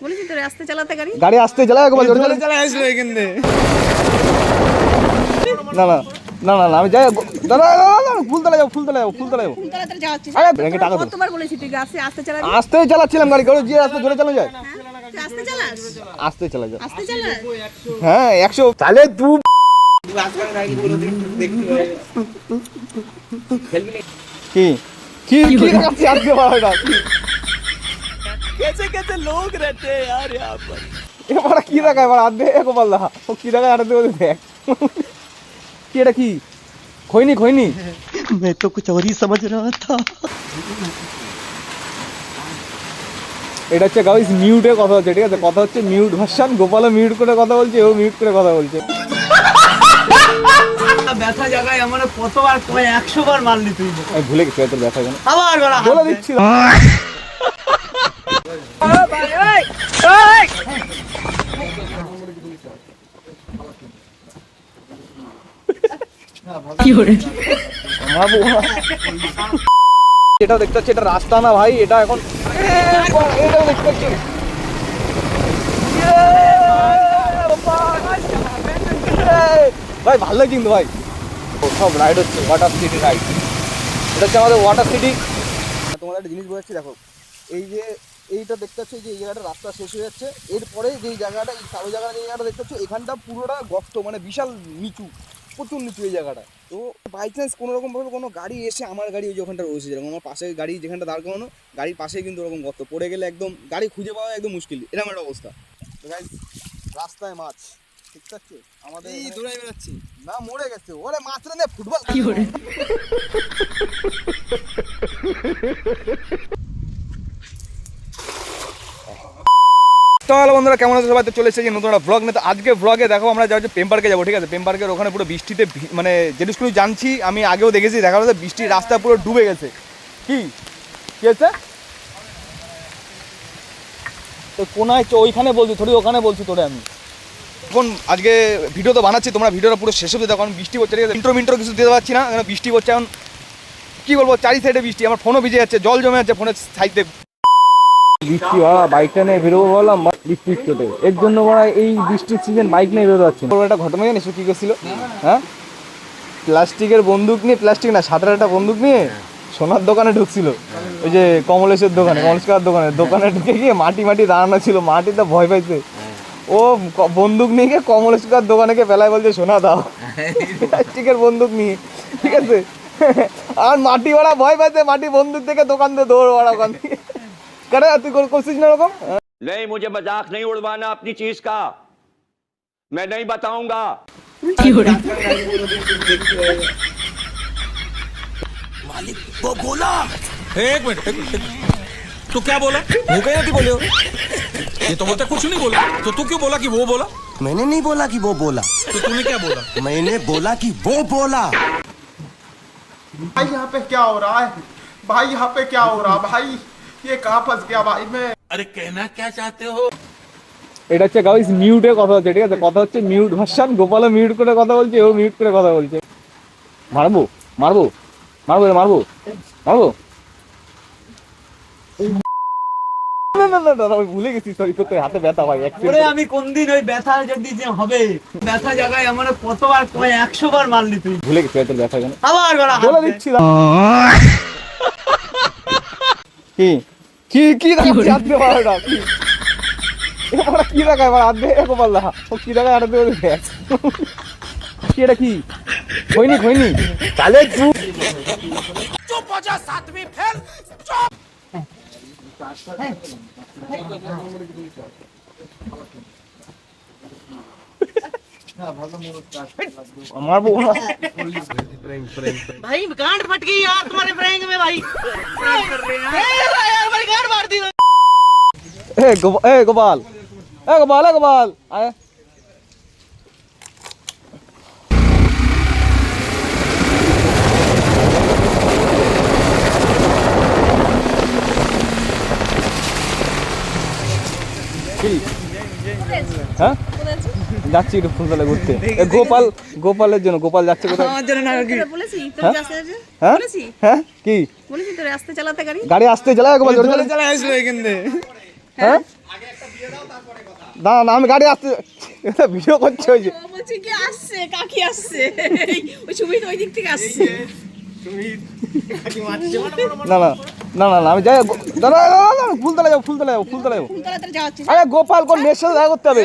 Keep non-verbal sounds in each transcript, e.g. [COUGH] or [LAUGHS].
বলেছি তো রাস্তা চালাতে গাড়ি? গাড়ি আসতে চালায় একবার জোরে চালায় চলে আসলো এখান থেকে না না না না না আমি যাই দাদা দাদা ফুলতলা যাব ফুলতলা যাব ফুলতলা যাব কোন তাড়াতাড়ি যাচ্ছিস আরে ব্যাংকে টাকা দে। কতবার বলেছি তুই আসতে আসতে চালাবি আসতেই চালাচ্ছিলাম গাড়ি গাড়ি যে রাস্তা জোরে চালানো যায়। হ্যাঁ? তুই আসতে চালাস? আসতে চালা যায়। আসতে চালাস? হ্যাঁ একশো তাহলে তু কি? কি? কি রাখছি আজকে বারোটা कैसे कैसे लोग रहते हैं यार यहाँ पर এবার কি রাখা এবার আধে গোপাল দা ও কি রাখা আড়াতে বলে দেখ কি এটা কি খৈনি খৈনি मैं तो कुछ और ही समझ रहा था এটা হচ্ছে গাইস মিউটে কথা হচ্ছে ঠিক আছে কথা হচ্ছে মিউট ভার্সন গোপালও মিউট করে কথা বলছে ও মিউট করে কথা বলছে ব্যথা জায়গায় আমার কতবার কয় একশো বার মারলি তুই আমি ভুলে গেছি তোর ব্যথা কেন আবার বলা বলে দিচ্ছি এটা দেখতে হচ্ছে এটা রাস্তা না ভাই, এটা এখন এটা দেখতে ভাই, ভালো লাগছে কিন্তু ভাই। সব রাইড হচ্ছে ওয়াটার সিটি রাইড এটা হচ্ছে আমাদের ওয়াটার সিটি তোমাদের একটা জিনিস বোঝাচ্ছি দেখো। এই যে, এইটা দেখতে পাচ্ছ যে এই জায়গাটা রাস্তা শেষ হয়ে যাচ্ছে। এরপরে যে জায়গাটা, এই কালো জায়গাটা যে জায়গাটা দেখতে পাচ্ছ, এখানটা পুরোটা গর্ত মানে বিশাল নিচু। প্রচুর নিচু এই জায়গাটা। তো বাই চান্স কোনো রকম ভাবে কোনো গাড়ি এসে আমার গাড়ি ওই যে ওখানটা রয়েছে যেরকম। আমার পাশে গাড়ি যেখানটা দাঁড় করানো গাড়ির পাশেই কিন্তু ওরকম গর্ত। পড়ে গেলে একদম গাড়ি খুঁজে পাওয়া একদম মুশকিল। এরকম একটা অবস্থা। তো রাস্তায় মাছ। ঠিক আছে? আমাদের এই এখানে- দৌড়াই বেড়াচ্ছি। না মরে গেছে। ওরে নে ফুটবল তো বন্ধুরা কেমন আছে সবাই? তো চলে এসেছি নতুন একটা ব্লগ নিয়ে। তো আজকে ব্লগে দেখো, আমরা যাচ্ছি পেম পার্কে যাব, ঠিক আছে? পেম পার্কের ওখানে পুরো বৃষ্টিতে মানে যেটুকু জানছি, আমি আগেও দেখেছি, দেখা যাচ্ছে বৃষ্টির রাস্তা পুরো ডুবে গেছে। কি? কি হচ্ছে তো কোনায় ওইখানে বলছি, থোড়ি ওখানে বলছি তোরে আমি। এখন আজকে ভিডিও তো বানাচ্ছি, তোমরা ভিডিওটা পুরো শেষ অব্দি দেখো বৃষ্টি হচ্ছে ঠিক আছে? ইন্ট্রো কিছু দিতে পারছি না বৃষ্টি হচ্ছে এখন কি বলব, চারি সাইডে বৃষ্টি, আমার ফোনও ভিজে যাচ্ছে, জল জমে যাচ্ছে ফোনের সাইডে বৃষ্টি বাবা বাইকটা নিয়ে বেরোবো বললাম বৃষ্টির চোটে এর জন্য বড় এই বৃষ্টির সিজন বাইক নিয়ে বেরোতে পারছি একটা ঘটনা জানিস কি করছিল? হ্যাঁ? প্লাস্টিকের বন্দুক নিয়ে, প্লাস্টিক না সাঁতার একটা বন্দুক নিয়ে সোনার দোকানে ঢুকছিল। ওই যে কমলেশের দোকানে কমলেশ্বর দোকানে। দোকানে ঢুকে গিয়ে মাটি মাটি দাঁড়ানো ছিল, মাটিতে ভয় পাইছে। ও বন্দুক নিয়ে গিয়ে কমলেশকার দোকানে গিয়ে বেলায় বলছে, সোনা দাও। প্লাস্টিকের বন্দুক নিয়ে, ঠিক আছে? আর মাটি ওরা ভয় পাইছে, মাটি বন্দুক থেকে দোকান দিয়ে দৌড় ওরা ওখান থেকে करा कोशिश ना रखो। नहीं मुझे मज़ाक नहीं उड़वाना अपनी चीज़ का। मैं नहीं बताऊँगा। मालिक वो बोला। एक मिनट एक मिनट तो क्या बोला? वो क्या थी बोले हो? ये तो बोलता कुछ नहीं बोला। तो तू क्यों बोला कि वो बोला? मैंने नहीं बोला कि वो बोला। तो तूने क्या बोला? मैंने बोला कि वो बोला। भाई यहाँ पे क्या हो रहा है? भाई यहाँ पे क्या हो रहा भाई। ये कहाँ फंस गया भाई मैं अरे कहना क्या चाहते हो এটা হচ্ছে গাইস মিউটে কথা হচ্ছে ঠিক আছে কথা হচ্ছে মিউট ভার্সন গোপালও মিউট করে কথা বলছে ও মিউট করে কথা বলছে মারবো মারবো মারবো রে, মারবো মারবো না না না না, না, আমি ভুলে গেছি সরি তোর হাতে ব্যথা ভাই ওরে accident আমি কোন দিন ওই ব্যথা যদি যে হবে ব্যথা জায়গায় আমার কতবার কয় একশো বার মারলি তুই ভুলে গেছি তোর ব্যথা কেন আবার বলা বলে দিচ্ছি না। কি কি কি রাখছি আজকে বারোটা কি এবার কি রাখা এবার আধে গোপাল দা ও কি রাখা আড়াতে বলে দেখ কি এটা কি খৈনি খৈনি তাহলে তুই মারবো না भाई गांड फट गई यार तुम्हारे फ्रेंग में भाई प्रैंक कर रहे हैं गोपाल ए गोपाल है गोपाल आए हाँ যাচ্ছি একটু ফুলতলা ঘুরতে। [LAUGHS] গোপাল গোপালের জন্য গোপাল যাচ্ছে কোথায়? আমার জন্য না বলেছি হ্যাঁ? আসতে হ্যাঁ? বলেছি? হ্যাঁ? কি? বলেছি তো রাস্তা চালাতে গাড়ি। গাড়ি আসতে চালায় গোপাল জোরে চালায়। চলে আসলো এখান থেকে হ্যাঁ? দাঁড়া না আমি গাড়ি আসতে ভিডিও করছে ওই যে। বলছে কি আসছে কাকি আসছে। ওই সুমিত ওই দিক থেকে আসছে। না না না না না আমি যাই দাঁড়া ফুলতলা যাব ফুলতলা যাব ফুলতলা যাব। আরে গোপাল কোন মেয়ের সাথে দেখা করতে হবে?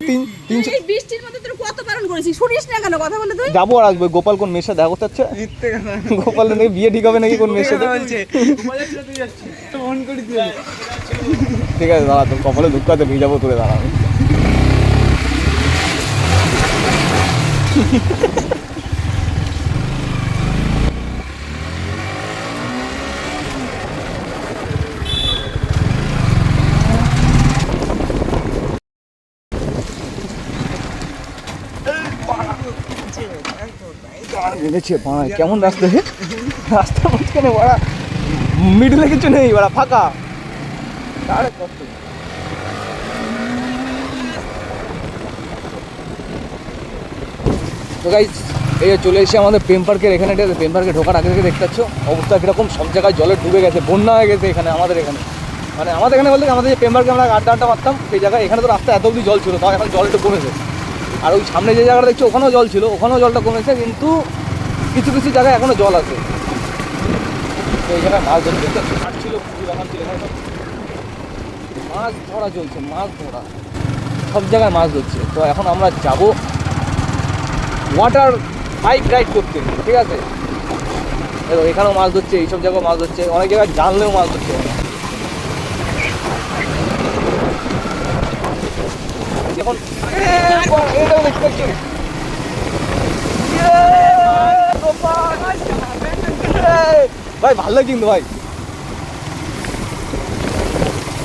তিন তিনশো বৃষ্টির মধ্যে তোর কত বারণ করেছিস? শুনিস না কেন? কথা বলে তুই? যাব আর আসব। গোপাল কোন মেয়ের সাথে দেখা করতে যাচ্ছে? গোপাল নাকি বিয়ে ঠিক হবে নাকি কোন মেয়ের সাথে ঠিক আছে দাঁড়া তোর কপালে দুঃখ আছে ভিজাবো তুলে দাঁড়া। ভেবেছে বাড়া কেমন রাস্তা রে রাস্তার মাঝখানে বাড়া মিডলে কিছু নেই, বাড়া, ফাঁকা। আরে কষ্ট তো গাইজ এই চলে এসে আমাদের প্রেম পার্কের এখানে প্রেম পার্কে ঢোকার আগে থেকে দেখতে পাচ্ছ, অবস্থা কীরকম? সব জায়গায় জলে ডুবে গেছে, বন্যা হয়ে গেছে এখানে, আমাদের এখানে। মানে আমাদের এখানে বলতে আমাদের যে প্রেম পার্কে আমরা আড্ডা আড্ডা মারতাম, সেই জায়গায় এখানে তো রাস্তা এত অবধি জল ছিল, তাও এখন জলটা কমেছে। আর ওই সামনে যে জায়গাটা দেখছ, ওখানেও জল ছিল, ওখানেও জলটা কমেছে, কিন্তু কিছু কিছু জায়গায় এখনও জল আছে। তো এই জায়গায় মাছ ধরতে ছিল সব মাছ ধরা চলছে মাছ ধরা। সব জায়গায় মাছ ধরছে। তো এখন আমরা যাব ওয়াটার বাইক রাইড করতে। ঠিক আছে? এখানেও মাছ ধরছে এইসব জায়গায় মাছ ধরছে। অনেক জায়গায় জানলেও মাছ ধরছে। এখন দেখতে পাচ্ছি? ভাই, ভালো লাগে কিন্তু, ভাই।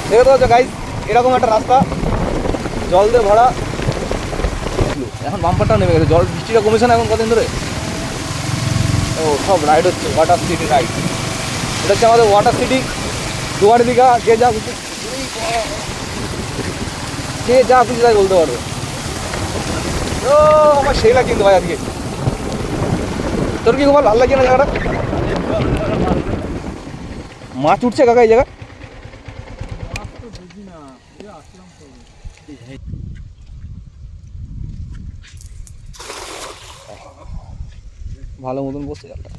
দেখতে পাচ্ছ গাইজ এরকম একটা রাস্তা। জল দিয়ে ভরা। এখন বাম্পারটাও নেমে গেছে। জল বৃষ্টিটা কমেছে না এখন কদিন ধরে? ও, সব রাইড হচ্ছে ওয়াটার সিটি রাইড এটা হচ্ছে আমাদের ওয়াটার সিটি দুয়ার দীঘা, যে যা খুশি। যে যা খুশি তাই বলতে পারবে। ও, আমার সেই লাগে কিন্তু, ভাই, আজকে। তোর কি খুব ভালো লাগে না জায়গাটা মাছ উঠছে কাকা এই জায়গা ভালো মতন বসছে জালটা।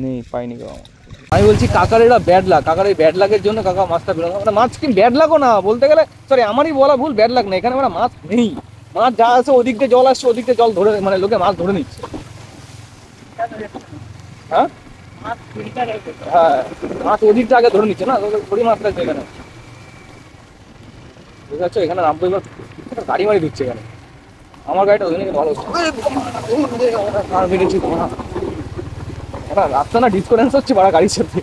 নেই, পাইনি কেউ আমার। আমি বলছি কাকার এটা ব্যাড লাগ কাকার এই ব্যাড লাগের জন্য কাকা মাছটা বেরোনো মানে মাছ কি ব্যাড লাগো না বলতে গেলে সরি আমারই বলা ভুল ব্যাড লাগ না এখানে মানে মাছ নেই মাছ যা আছে ওদিক দিয়ে জল আসছে ওদিক দিয়ে জল ধরে মানে লোকে মাছ ধরে নিচ্ছে হ্যাঁ হ্যাঁ মাছ ওদিকটা আগে ধরে নিচ্ছে না থোড়ি মাছ লাগছে এখানে বুঝতে পারছ এখানে নামবো এবার গাড়ি মারি দিচ্ছে এখানে আমার গাড়িটা ওই জন্য ভালো তোমার রাস্তা না ডিসকোরেন্স হচ্ছে, বাড়া গাড়ির সাথে।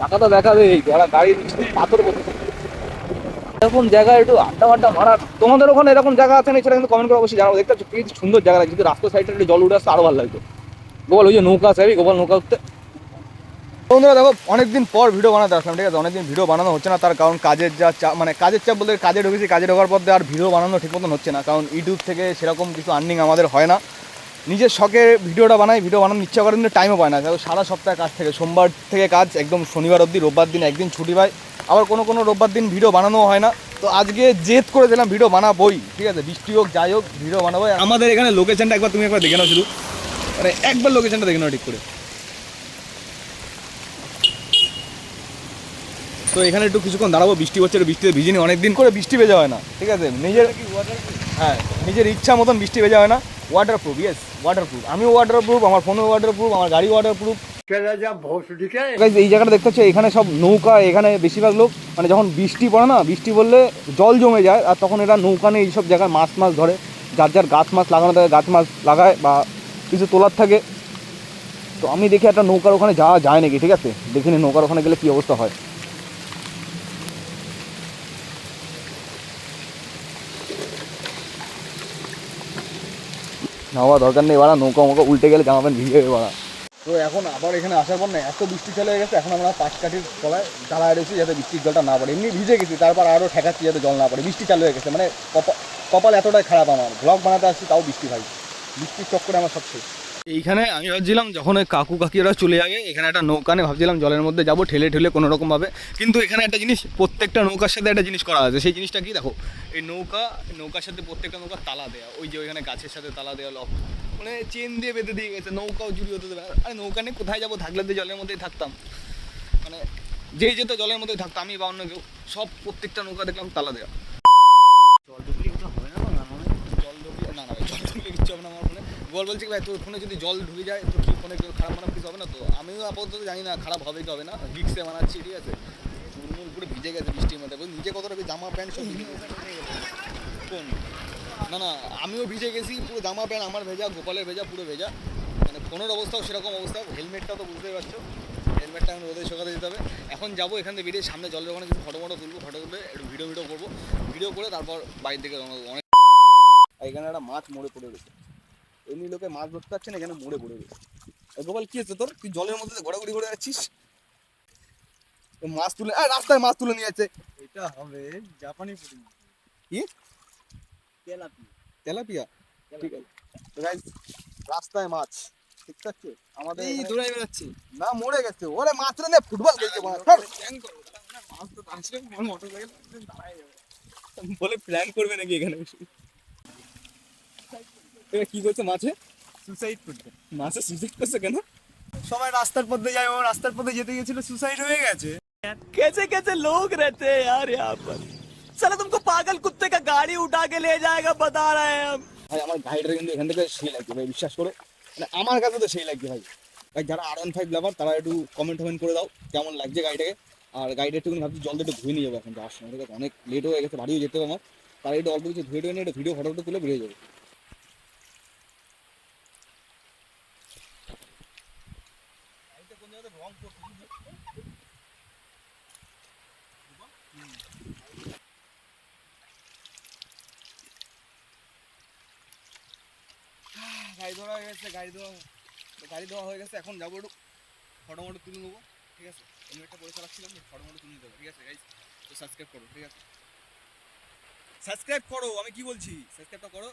টাকা তো দেখাবে বাড়া গাড়ি পাথর এরকম জায়গায় একটু আড্ডা আড্ডা মারা তোমাদের ওখানে এরকম জায়গা আছে না? সেটা কিন্তু কমেন্ট করে অবশ্যই জানাব। দেখতে পাচ্ছ সুন্দর জায়গা যদি রাস্তার সাইডে একটু জল উঠে আসতে আরও ভালো লাগতো গোপাল, ওই যে নৌকা আছে গোপাল নৌকা উঠতে বন্ধুরা দেখো, অনেকদিন পর ভিডিও বানাতে আসলাম, ঠিক আছে? অনেকদিন ভিডিও বানানো হচ্ছে না, তার কারণ কাজের যা চাপ মানে কাজের চাপ বলতে কাজে ঢুকেছি, কাজে ঢোকার পর আর ভিডিও বানানো ঠিক মতন হচ্ছে না, কারণ ইউটিউব থেকে সেরকম কিছু আর্নিং আমাদের হয় না। নিজের শখে ভিডিওটা বানাই ভিডিও বানানোর ইচ্ছা করে কিন্তু টাইমও পায় না। সারা সপ্তাহে কাজ থেকে, সোমবার থেকে কাজ, একদম শনিবার অবধি, রোববার দিন একদিন ছুটি পাই আবার কোনো কোনো রোববার দিন ভিডিও বানানো হয় না। তো আজকে জেদ করে দিলাম ভিডিও বানাবোই, ঠিক আছে? বৃষ্টি হোক, যাই হোক ভিডিও বানাবো আমাদের এখানে লোকেশনটা একবার তুমি একবার দেখে নাও শুধু। মানে একবার লোকেশনটা দেখে নাও ঠিক করে। তো এখানে একটু কিছুক্ষণ দাঁড়াবো, বৃষ্টি হচ্ছে, একটু বৃষ্টিতে ভিজিনি অনেক দিন করে বৃষ্টি ভেজা হয় না, ঠিক আছে? নিজের হ্যাঁ নিজের ইচ্ছা মতন বৃষ্টি ভেজা হয় না। Waterproof yes waterproof আমিও ওয়াটার প্রুফ আমার ফোনও ওয়াটার প্রুফ আমার গাড়ি ওয়াটার প্রুফ এই জায়গাটা দেখতে হচ্ছে এখানে সব নৌকা, এখানে বেশিরভাগ লোক মানে যখন বৃষ্টি পড়ে না, বৃষ্টি বললে জল জমে যায়, আর তখন এরা নৌকা নিয়ে এইসব জায়গায় মাছ মাছ ধরে, যার যার গাছ মাছ লাগানো থাকে, গাছ মাছ লাগায় বা কিছু তোলার থাকে। তো আমি দেখি একটা নৌকার ওখানে যাওয়া যায় নাকি, ঠিক আছে? দেখিনি নৌকার ওখানে গেলে কী অবস্থা হয়। নামা দরকার নেই, বাড়া। নৌকা মৌকা উল্টে গেলে জামা প্যান্ট ভিজে বাড়া। তো এখন আবার এখানে আসার পর না, এত বৃষ্টি চলে গেছে, এখন আমরা পাঁচ কাঠির তলায় দাঁড়ায় রয়েছি যাতে বৃষ্টির জলটা না পড়ে। এমনি ভিজে গেছি, তারপর আরও ঠেকাচ্ছি যাতে জল না পড়ে। বৃষ্টি চালু হয়ে গেছে মানে কপা- কপাল এতটাই খারাপ আমার। ব্লগ বানাতে আসছি, তাও বৃষ্টি, ভাই। বৃষ্টির চক্করে আমার সব শেষ। এইখানে আমি ভাবছিলাম যখন ওই কাকু কাকিরা চলে যাবে, এখানে একটা নৌকা নিয়ে ভাবছিলাম, জলের মধ্যে যাব, ঠেলে ঠেলে কোনো রকমভাবে কিন্তু এখানে একটা জিনিস, প্রত্যেকটা নৌকার সাথে একটা জিনিস করা আছে। সেই জিনিসটা কি দেখো, এই নৌকা, নৌকার সাথে প্রত্যেকটা নৌকা তালা দেওয়া ওই যে ওইখানে গাছের সাথে তালা দেওয়া লক। মানে চেন দিয়ে বেঁধে দিয়ে গেছে, নৌকাও চুরি হতে দেবে। আরে নৌকা নিয়ে কোথায় যাব? থাকলে তো জলের মধ্যেই থাকতাম। মানে যেই যেত জলের মধ্যেই থাকতো আমি বা অন্য কেউ। সব প্রত্যেকটা নৌকা দেখলাম তালা দেওয়া জল ঢুকলে কিছু হবে না না মানে জল ঢুকলে না না জল ঢুকলে কিছু হবে না ফোনে বলছি, ভাই, তোর ফোনে যদি জল ঢুকে যায় তো কি ফোনে খারাপ মারাপ কিছু হবে না তো? আমিও আপাতত জানি না, খারাপ হবে কি হবে না। রিক্সে বানাচ্ছি ঠিক আছে? চুলমুল পুরো ভিজে গেছে বৃষ্টির মধ্যে। নিজে কতটা জামা প্যান্ট সব কোন? না না, আমিও ভিজে গেছি, পুরো জামা প্যান্ট আমার ভেজা, গোপালের ভেজা, পুরো ভেজা। মানে ফোনের অবস্থাও সেরকম অবস্থা, হেলমেটটা তো বুঝতেই পারছ। হেলমেটটা এখন রোদে শোকাতে দিতে হবে। এখন যাব এখান থেকে বেরিয়ে, সামনে জলের ওখানে কিছু ফটো ফটো তুলবো, ফটো তুলে একটু ভিডিও ভিডিও করব। ভিডিও করে তারপর বাইরে থেকে অনেক এখানে একটা মাছ মরে পড়ে গেছে এমনি লোকে মাছ ধরতে পারছে না এখানে মরে পড়ে গেছে। গোপাল কি হচ্ছে তোর? তুই জলের মধ্যে ঘোরাঘুরি করে যাচ্ছিস? মাছ তুলে আর রাস্তায় মাছ তুলে নিয়ে যাচ্ছে। এটা হবে জাপানি পুরি কি? তেলাপি তেলাপিয়া? ঠিক আছে। তো guys, রাস্তায় মাছ। ঠিক আছে? আমাদের এই দৌড়াই বেড়াচ্ছি না মরে গেছে। ওরে মাছ রে ফুটবল খেলছে মাছ তো আসলে মোটর সাইকেল দাঁড়াই যাবে বলে প্ল্যান করবে নাকি এখানে? এসে? এরা কি করছে মাছে সুসাইড করতে মাছে সুইসাইড করছে কেন সবাই রাস্তার পথে যায় ও রাস্তার পথে যেতে গেছিল সুসাইড হয়ে গেছে कैसे कैसे लोग रहते हैं यार यहाँ पर साला तुमको पागल कुत्ते का गाड़ी उठा के ले जाएगा बता रहे हैं हम ভাই আমার গাড়িটা কিন্তু এখান থেকে সেই লাগছে ভাই বিশ্বাস করো মানে আমার কাছে তো সেই লাগছে ভাই ভাই যারা আর ওয়ান ফাইভ লাভার তারা একটু কমেন্ট টমেন্ট করে দাও কেমন লাগছে গাড়িটাকে আর গাড়িটা একটু ভাবছি জল দিয়ে একটু ধুয়ে নিয়ে যাবো এখন যাওয়ার সময় ঠিক আছে অনেক লেট হয়ে গেছে বাড়িও যেতে হবে আমার তারা একটু অল্প কিছু ধুয়ে টুয়ে নিয়ে একটা ভিডিও ফটো ফটো তুলে বেরিয়ে যাবে ধোয়া হয়ে গেছে, গাড়ি ধোয়া গাড়ি ধোয়া হয়ে গেছে, এখন যাব একটু ফটো মটো তুলে নেব, ঠিক আছে? আমি একটা পয়সা রাখছিলাম ফটো মটো তুলে দেবো ঠিক আছে গাইজ তো সাবস্ক্রাইব করো, ঠিক আছে? সাবস্ক্রাইব করো, আমি কি বলছি? সাবস্ক্রাইবটা করো।